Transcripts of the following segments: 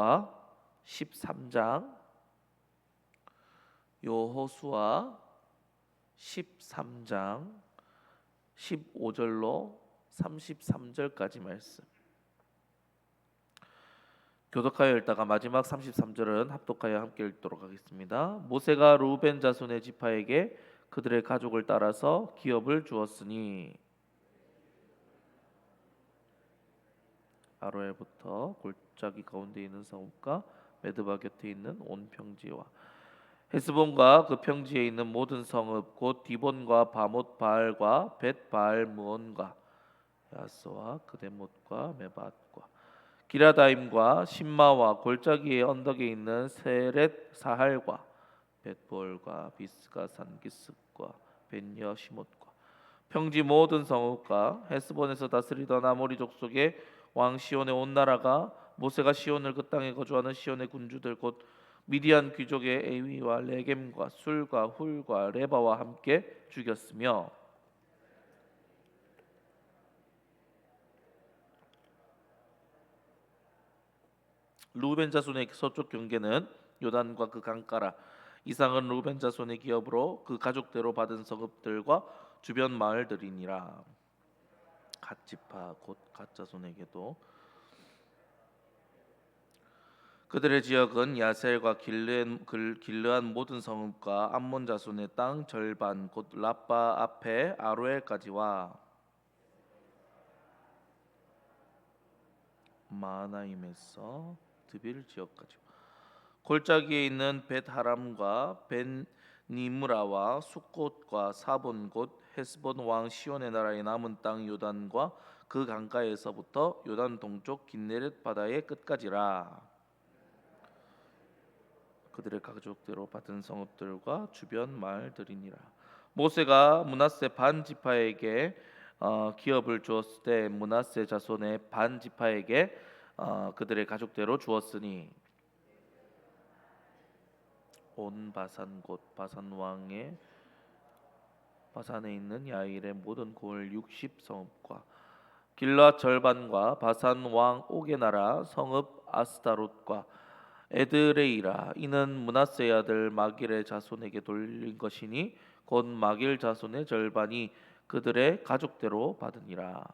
여호수아 13장 여호수아 13장 15절로 33절까지 말씀. 교독하여 읽다가 마지막 33절은 합독하여 함께 읽도록 하겠습니다. 모세가 루벤 자손의 지파에게 그들의 가족을 따라서 기업을 주었으니 아로엘부터 골 짜기 가운데 있는 성읍과 메드바 곁에 있는 온 평지와 헤스본과 그 평지에 있는 모든 성읍 곧 디본과 바못 바알과 벳 바알 무온과 야스와 그데못과 메밧과 기라다임과 신마와 골짜기의 언덕에 있는 세렛 사할과 벳볼과 비스가 산기스과 벤여 시못과 평지 모든 성읍과 헤스본에서 다스리던 아모리 족속의 왕 시온의 온 나라가 모세가 시온을 그 땅에 거주하는 시온의 군주들 곧 미디안 귀족의 에위와 레겜과 술과 훌과 레바와 함께 죽였으며 루벤 자손의 서쪽 경계는 요단과 그 강가라. 이상은 루벤 자손의 기업으로 그 가족대로 받은 성읍들과 주변 마을들이니라. 갓지파 곧 갓자손에게도 그들의 지역은 야셀과 길르한, 모든 성읍과 암몬 자손의 땅 절반 곧 라빠 앞에 아로엘까지와. 마나임에서 드빌 지역까지 골짜기에 있는 벳하람과 벤 니무라와 숫곳과 사본 곧 헤스본 왕 시온의 나라의 남은 땅 요단과 그 강가에서부터 요단 동쪽 긴네렛 바다의 끝까지라 그들의 가족대로 받은 성읍들과 주변 마을들이니라. 모세가 문하세 반 지파에게 어, 기업을 주었을 때 문하세 자손의 반 지파에게 어, 그들의 가족대로 주었으니 온 바산 곧 바산 왕의 바산에 있는 야일의 모든 고을 60 성읍과 길라 절반과 바산 왕 옥의 나라 성읍 아스타롯과 에드레이라 이는 문하세 아들 마길의 자손에게 돌린 것이니 곧 마길 자손의 절반이 그들의 가족대로 받으니라.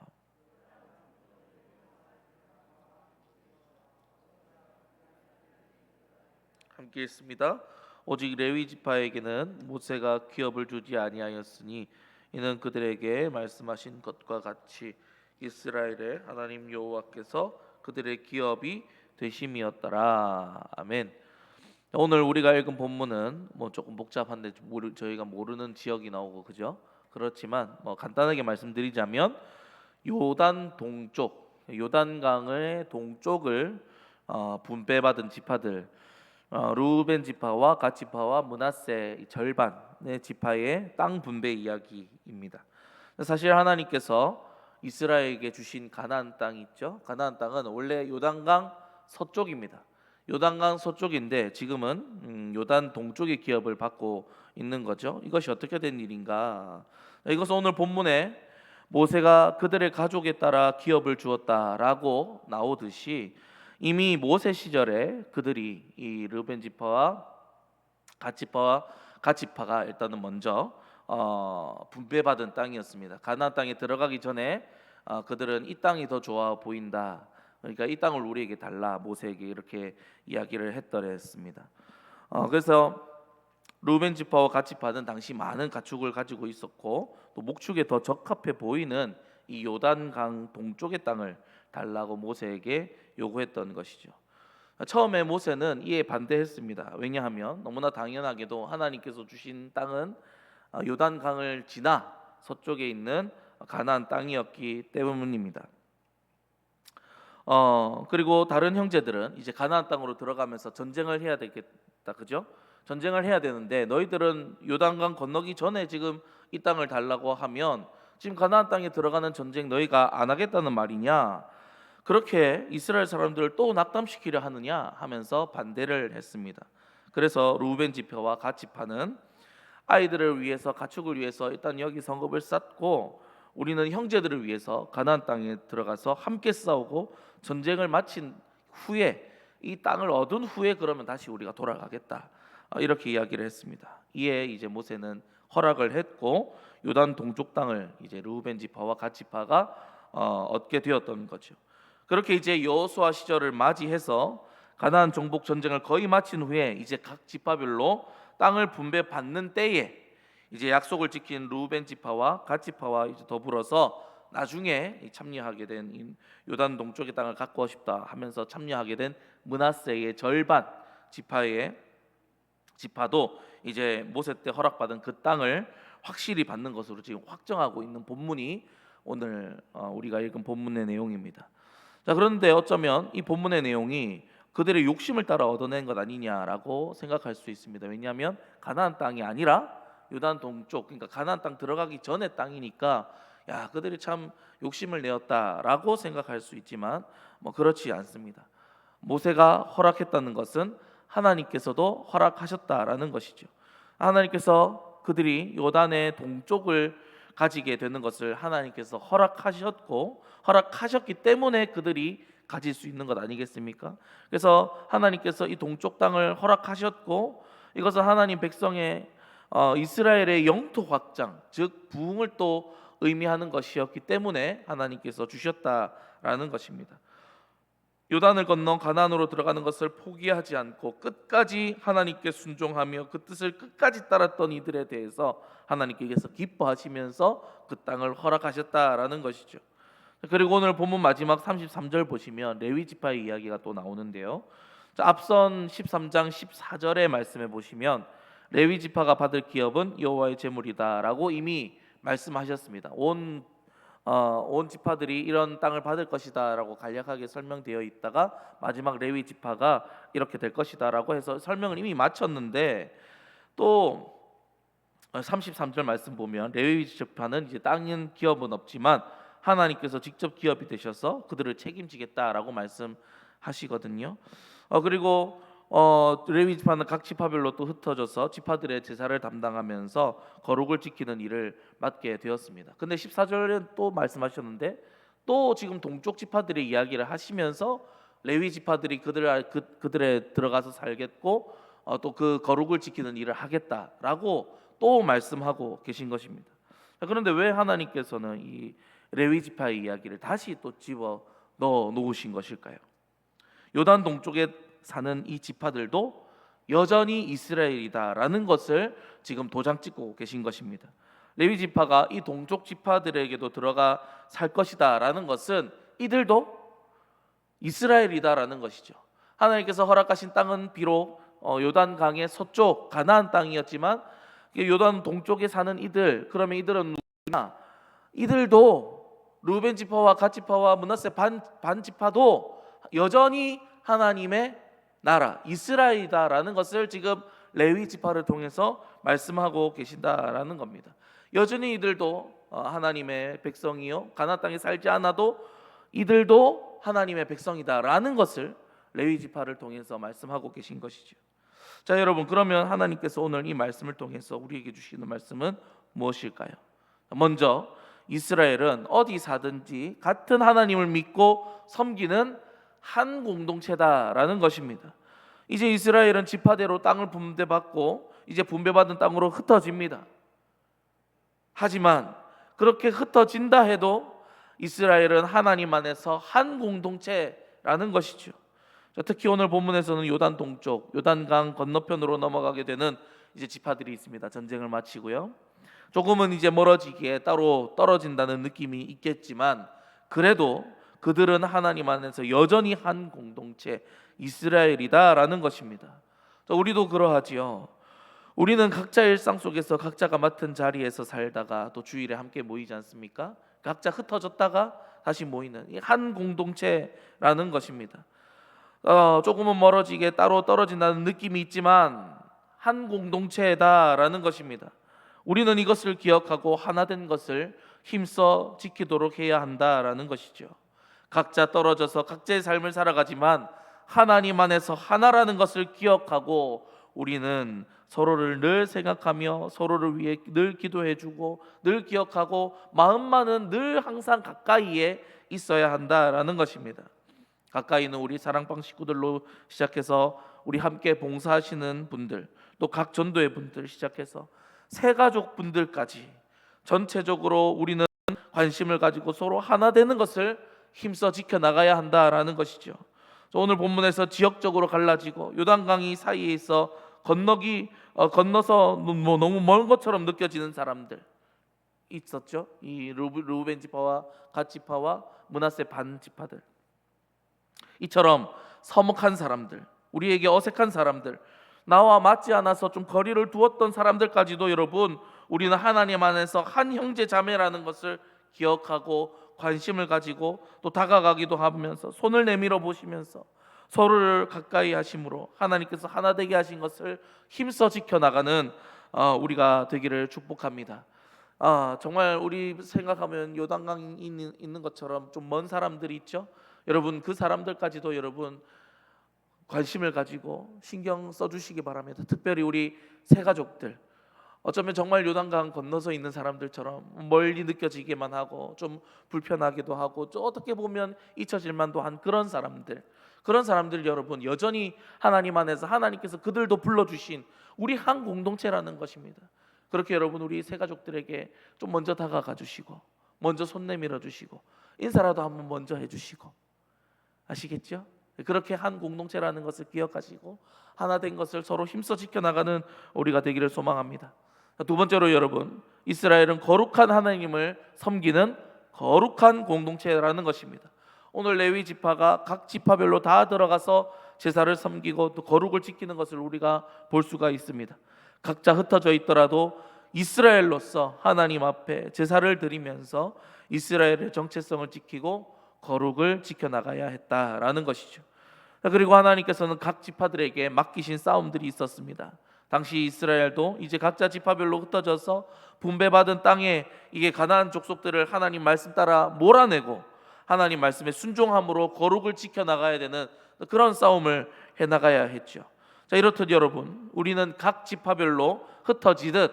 함께 있습니다. 오직 레위 지파에게는 모세가 기업을 주지 아니하였으니 이는 그들에게 말씀하신 것과 같이 이스라엘의 하나님 여호와께서 그들의 기업이 되심이었더라. 아멘. 오늘 우리가 읽은 본문은 뭐 조금 복잡한데 모르, 저희가 모르는 지역이 나오고 그죠? 그렇지만 뭐 간단하게 말씀드리자면 요단 동쪽, 요단강의 동쪽을 어, 분배받은 지파들 어, 루벤 지파와 갓 지파와 문하세 이 절반의 지파의 땅 분배 이야기입니다. 사실 하나님께서 이스라엘에게 주신 가나안 땅 있죠. 가나안 땅은 원래 요단강 서쪽입니다. 요단강 서쪽인데 지금은 음, 요단 동쪽의 기업을 받고 있는 거죠. 이것이 어떻게 된 일인가? 이것은 오늘 본문에 모세가 그들의 가족에 따라 기업을 주었다라고 나오듯이 이미 모세 시절에 그들이 이 르벤 지파와 갓 지파와 갓 지파가 일단은 먼저 어, 분배받은 땅이었습니다. 가나안 땅에 들어가기 전에 어, 그들은 이 땅이 더 좋아 보인다. 그러니까 이 땅을 우리에게 달라 모세에게 이렇게 이야기를 했더랬습니다. 어, 그래서 루벤 지파와 갓 지파는 당시 많은 가축을 가지고 있었고 또 목축에 더 적합해 보이는 이 요단강 동쪽의 땅을 달라고 모세에게 요구했던 것이죠. 처음에 모세는 이에 반대했습니다. 왜냐하면 너무나 당연하게도 하나님께서 주신 땅은 어, 요단강을 지나 서쪽에 있는 가나안 땅이었기 때문입니다. 어 그리고 다른 형제들은 이제 가나안 땅으로 들어가면서 전쟁을 해야 되겠다, 그죠? 전쟁을 해야 되는데 너희들은 요단강 건너기 전에 지금 이 땅을 달라고 하면 지금 가나안 땅에 들어가는 전쟁 너희가 안 하겠다는 말이냐? 그렇게 이스라엘 사람들을 또 낙담시키려 하느냐 하면서 반대를 했습니다. 그래서 루벤 지파와 갓 지파는 아이들을 위해서 가축을 위해서 일단 여기 성읍을 쌓고 우리는 형제들을 위해서 가나안 땅에 들어가서 함께 싸우고 전쟁을 마친 후에 이 땅을 얻은 후에 그러면 다시 우리가 돌아가겠다 어, 이렇게 이야기를 했습니다. 이에 이제 모세는 허락을 했고 요단 동쪽 땅을 이제 르우벤 지파와 갓 지파가 어, 얻게 되었던 거죠. 그렇게 이제 여호수아 시절을 맞이해서 가나안 정복 전쟁을 거의 마친 후에 이제 각 지파별로 땅을 분배받는 때에 이제 약속을 지킨 루벤 지파와 갓 지파와 이제 더불어서 나중에 이 참여하게 된이 요단 동쪽의 땅을 갖고 싶다 하면서 참여하게 된 문하세의 절반 지파의 지파도 이제 모세 때 허락받은 그 땅을 확실히 받는 것으로 지금 확정하고 있는 본문이 오늘 어, 우리가 읽은 본문의 내용입니다. 자 그런데 어쩌면 이 본문의 내용이 그들의 욕심을 따라 얻어낸 것 아니냐라고 생각할 수 있습니다. 왜냐하면 가나안 땅이 아니라 요단 동쪽 그러니까 가나안 땅 들어가기 전의 땅이니까 야 그들이 참 욕심을 내었다라고 생각할 수 있지만 뭐 그렇지 않습니다. 모세가 허락했다는 것은 하나님께서도 허락하셨다라는 것이죠. 하나님께서 그들이 요단의 동쪽을 가지게 되는 것을 하나님께서 허락하셨고 허락하셨기 때문에 그들이 가질 수 있는 것 아니겠습니까? 그래서 하나님께서 이 동쪽 땅을 허락하셨고 이것은 하나님 백성의 어, 이스라엘의 영토 확장, 즉 부흥을 또 의미하는 것이었기 때문에 하나님께서 주셨다라는 것입니다. 요단을 건너 가나안으로 들어가는 것을 포기하지 않고 끝까지 하나님께 순종하며 그 뜻을 끝까지 따랐던 이들에 대해서 하나님께서 기뻐하시면서 그 땅을 허락하셨다라는 것이죠. 그리고 오늘 본문 마지막 33절 보시면 레위 지파의 이야기가 또 나오는데요. 자, 앞선 13장 14절의 말씀에 보시면 레위 지파가 받을 기업은 여호와의 제물이다라고 이미 말씀하셨습니다. 온 어, 온 지파들이 이런 땅을 받을 것이다라고 간략하게 설명되어 있다가 마지막 레위 지파가 이렇게 될 것이다라고 해서 설명을 이미 마쳤는데 또 33절 말씀 보면 레위 지파는 이제 땅은 기업은 없지만 하나님께서 직접 기업이 되셔서 그들을 책임지겠다라고 말씀하시거든요. 어, 그리고 어, 레위 지파는 각 지파별로 또 흩어져서 지파들의 제사를 담당하면서 거룩을 지키는 일을 맡게 되었습니다. 근데 14절은 또 말씀하셨는데 또 지금 동쪽 지파들의 이야기를 하시면서 레위 지파들이 그들 그, 그들에 들어가서 살겠고 어, 또 그 거룩을 지키는 일을 하겠다라고 또 말씀하고 계신 것입니다. 자, 그런데 왜 하나님께서는 이 레위 지파의 이야기를 다시 또 집어 넣어 놓으신 것일까요? 요단 동쪽에 사는 이 지파들도 여전히 이스라엘이다라는 것을 지금 도장 찍고 계신 것입니다. 레위 지파가 이 동쪽 지파들에게도 들어가 살 것이다라는 것은 이들도 이스라엘이다라는 것이죠. 하나님께서 허락하신 땅은 비록 어, 요단 강의 서쪽 가나안 땅이었지만 요단 동쪽에 사는 이들 그러면 이들은 누구냐? 이들도 루벤 지파와 갓 지파와 문하세 반, 반 지파도 여전히 하나님의 나라 이스라엘이다라는 것을 지금 레위 지파를 통해서 말씀하고 계신다라는 겁니다. 여전히 이들도 어, 하나님의 백성이요 가나안 땅에 살지 않아도 이들도 하나님의 백성이다라는 것을 레위 지파를 통해서 말씀하고 계신 것이죠. 자, 여러분 그러면 하나님께서 오늘 이 말씀을 통해서 우리에게 주시는 말씀은 무엇일까요? 먼저 이스라엘은 어디 사든지 같은 하나님을 믿고 섬기는 한 공동체다라는 것입니다. 이제 이스라엘은 지파대로 땅을 분배받고 이제 분배받은 땅으로 흩어집니다. 하지만 그렇게 흩어진다 해도 이스라엘은 하나님 안에서 한 공동체라는 것이죠. 자, 특히 오늘 본문에서는 요단 동쪽, 요단강 건너편으로 넘어가게 되는 이제 지파들이 있습니다. 전쟁을 마치고요. 조금은 이제 멀어지기에 따로 떨어진다는 느낌이 있겠지만 그래도 그들은 하나님 안에서 여전히 한 공동체 이스라엘이다라는 것입니다. 자, 우리도 그러하지요. 우리는 각자 일상 속에서 각자가 맡은 자리에서 살다가 또 주일에 함께 모이지 않습니까? 각자 흩어졌다가 다시 모이는 이한 공동체라는 것입니다. 어, 조금은 멀어지게 따로 떨어진다는 느낌이 있지만 한 공동체다라는 것입니다. 우리는 이것을 기억하고 하나 된 것을 힘써 지키도록 해야 한다라는 것이죠. 각자 떨어져서 각자의 삶을 살아가지만 하나님 안에서 하나라는 것을 기억하고 우리는 서로를 늘 생각하며 서로를 위해 늘 기도해주고 늘 기억하고 마음만은 늘 항상 가까이에 있어야 한다라는 것입니다. 가까이 있는 우리 사랑방 식구들로 시작해서 우리 함께 봉사하시는 분들 또 각 전도의 분들 시작해서 새 가족 분들까지 전체적으로 우리는 관심을 가지고 서로 하나 되는 것을 힘써 지켜 나가야 한다라는 것이죠. 저 오늘 본문에서 지역적으로 갈라지고 요단강이 사이에 있어 건너기 어, 건너서 뭐 너무 먼 것처럼 느껴지는 사람들 있었죠. 이 루벤 지파와 갓 지파와 문하세 반 지파들 이처럼 서먹한 사람들, 우리에게 어색한 사람들, 나와 맞지 않아서 좀 거리를 두었던 사람들까지도 여러분 우리는 하나님 안에서 한 형제 자매라는 것을 기억하고 관심을 가지고 또 다가가기도 하면서 손을 내밀어 보시면서 서로를 가까이 하심으로 하나님께서 하나 되게 하신 것을 힘써 지켜 나가는 어, 우리가 되기를 축복합니다. 아 정말 우리 생각하면 요단강 있는, 있는 것처럼 좀 먼 사람들이 있죠. 여러분 그 사람들까지도 여러분 관심을 가지고 신경 써주시기 바랍니다. 특별히 우리 새 가족들 어쩌면 정말 요단강 건너서 있는 사람들처럼 멀리 느껴지기만 하고 좀 불편하기도 하고 좀 어떻게 보면 잊혀질 만도 한 그런 사람들 그런 사람들 여러분 여전히 하나님 안에서 하나님께서 그들도 불러주신 우리 한 공동체라는 것입니다. 그렇게 여러분 우리 새 가족들에게 좀 먼저 다가가 주시고 먼저 손 내밀어 주시고 인사라도 한번 먼저 해주시고 아시겠죠? 그렇게 한 공동체라는 것을 기억하시고 하나 된 것을 서로 힘써 지켜나가는 우리가 되기를 소망합니다. 두 번째로 여러분 이스라엘은 거룩한 하나님을 섬기는 거룩한 공동체라는 것입니다. 오늘 레위 지파가 각 지파별로 다 들어가서 제사를 섬기고 또 거룩을 지키는 것을 우리가 볼 수가 있습니다. 각자 흩어져 있더라도 이스라엘로서 하나님 앞에 제사를 드리면서 이스라엘의 정체성을 지키고 거룩을 지켜 나가야 했다라는 것이죠. 그리고 하나님께서는 각 지파들에게 맡기신 싸움들이 있었습니다. 당시 이스라엘도 이제 각자 지파별로 흩어져서 분배받은 땅에 이게 가나안 족속들을 하나님 말씀 따라 몰아내고 하나님 말씀에 순종함으로 거룩을 지켜 나가야 되는 그런 싸움을 해 나가야 했죠. 자 이렇듯 여러분 우리는 각 지파별로 흩어지듯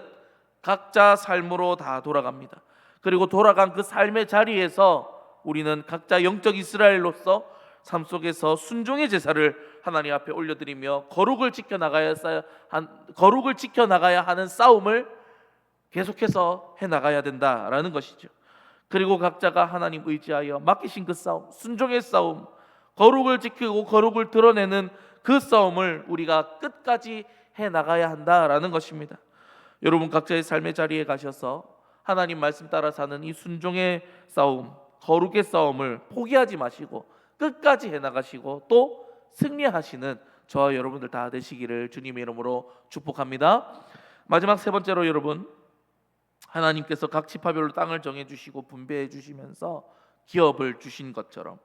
각자 삶으로 다 돌아갑니다. 그리고 돌아간 그 삶의 자리에서 우리는 각자 영적 이스라엘로서 삶 속에서 순종의 제사를 하나님 앞에 올려드리며 거룩을 지켜 나가야 한 거룩을 지켜 나가야 하는 싸움을 계속해서 해 나가야 된다라는 것이죠. 그리고 각자가 하나님 의지하여 맡기신 그 싸움, 순종의 싸움, 거룩을 지키고 거룩을 드러내는 그 싸움을 우리가 끝까지 해 나가야 한다라는 것입니다. 여러분 각자의 삶의 자리에 가셔서 하나님 말씀 따라 사는 이 순종의 싸움, 거룩의 싸움을 포기하지 마시고 끝까지 해 나가시고 또 승리하시는 저와 여러분들 다 되시기를 주님의 이름으로 축복합니다. 마지막 세 번째로 여러분 하나님께서 각 지파별로 땅을 정해 주시고 분배해 주시면서 기업을 주신 것처럼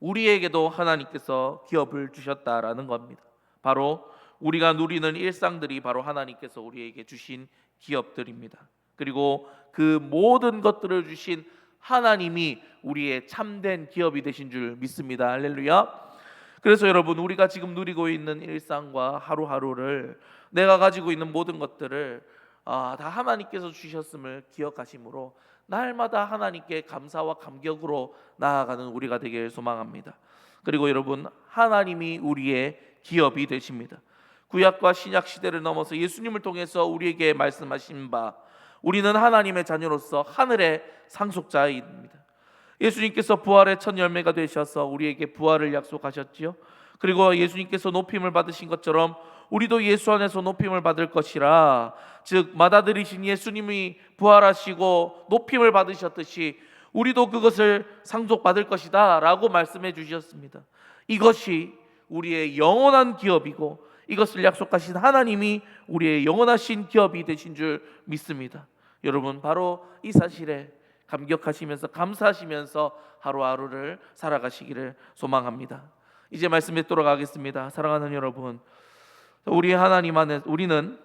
우리에게도 하나님께서 기업을 주셨다라는 겁니다. 바로 우리가 누리는 일상들이 바로 하나님께서 우리에게 주신 기업들입니다. 그리고 그 모든 것들을 주신 하나님이 우리의 참된 기업이 되신 줄 믿습니다. 할렐루야. 그래서 여러분 우리가 지금 누리고 있는 일상과 하루하루를 내가 가지고 있는 모든 것들을 아, 다 하나님께서 주셨음을 기억하심으로 날마다 하나님께 감사와 감격으로 나아가는 우리가 되길 소망합니다. 그리고 여러분 하나님이 우리의 기업이 되십니다. 구약과 신약 시대를 넘어서 예수님을 통해서 우리에게 말씀하신 바 우리는 하나님의 자녀로서 하늘의 상속자입니다. 예수님께서 부활의 첫 열매가 되셔서 우리에게 부활을 약속하셨지요. 그리고 예수님께서 높임을 받으신 것처럼 우리도 예수 안에서 높임을 받을 것이라 즉 받아들이신 예수님이 부활하시고 높임을 받으셨듯이 우리도 그것을 상속받을 것이다라고 말씀해 주셨습니다. 이것이 우리의 영원한 기업이고 이것을 약속하신 하나님이 우리의 영원하신 기업이 되신 줄 믿습니다. 여러분 바로 이 사실에 감격하시면서 감사하시면서 하루하루를 살아가시기를 소망합니다. 이제 말씀에 돌아가겠습니다. 사랑하는 여러분, 우리 하나님 안에 우리는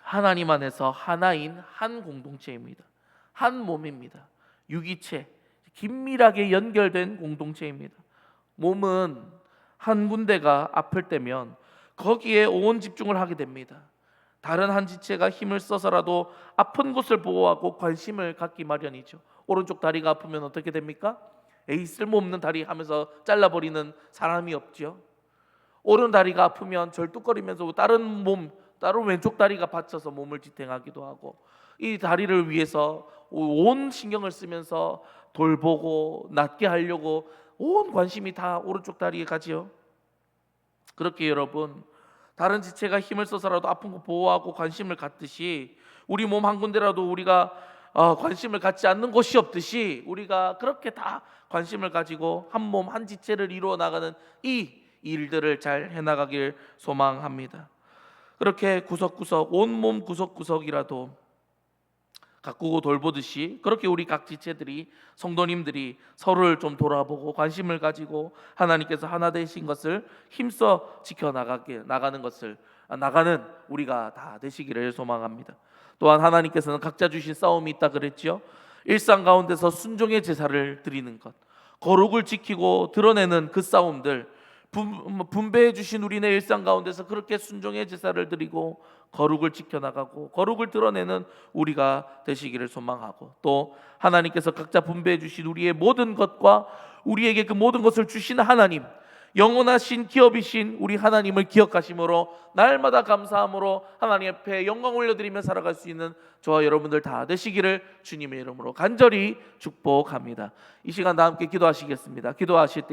하나님 안에서 하나인 한 공동체입니다. 한 몸입니다. 유기체, 긴밀하게 연결된 공동체입니다. 몸은 한 군데가 아플 때면 거기에 온 집중을 하게 됩니다. 다른 한 지체가 힘을 써서라도 아픈 곳을 보호하고 관심을 갖기 마련이죠. 오른쪽 다리가 아프면 어떻게 됩니까? 에이 쓸모없는 다리 하면서 잘라버리는 사람이 없죠. 오른 다리가 아프면 절뚝거리면서 다른 몸, 다른 왼쪽 다리가 받쳐서 몸을 지탱하기도 하고 이 다리를 위해서 온 신경을 쓰면서 돌보고 낫게 하려고 온 관심이 다 오른쪽 다리에 가지요. 그렇게 여러분 다른 지체가 힘을 써서라도 아픈 거 보호하고 관심을 갖듯이 우리 몸 한 군데라도 우리가 어, 관심을 갖지 않는 곳이 없듯이 우리가 그렇게 다 관심을 가지고 한 몸 한 지체를 이루어 나가는 이 일들을 잘 해나가길 소망합니다. 그렇게 구석구석 온 몸 구석구석이라도 가꾸고 돌보듯이 그렇게 우리 각 지체들이 성도님들이 서로를 좀 돌아보고 관심을 가지고 하나님께서 하나 되신 것을 힘써 지켜 나가게 나가는 것을 아, 나가는 우리가 다 되시기를 소망합니다. 또한 하나님께서는 각자 주신 싸움이 있다 그랬지요. 일상 가운데서 순종의 제사를 드리는 것, 거룩을 지키고 드러내는 그 싸움들 분- 분배해 주신 우리네 일상 가운데서 그렇게 순종의 제사를 드리고 거룩을 지켜나가고 거룩을 드러내는 우리가 되시기를 소망하고 또 하나님께서 각자 분배해 주신 우리의 모든 것과 우리에게 그 모든 것을 주신 하나님 영원하신 기업이신 우리 하나님을 기억하심으로 날마다 감사함으로 하나님 앞에 영광 올려드리며 살아갈 수 있는 저와 여러분들 다 되시기를 주님의 이름으로 간절히 축복합니다. 이 시간 다 함께 기도하시겠습니다. 기도하실 때